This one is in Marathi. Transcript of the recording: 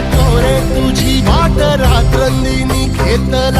तोरे तुझी वाट रात्रंदिनी घेतला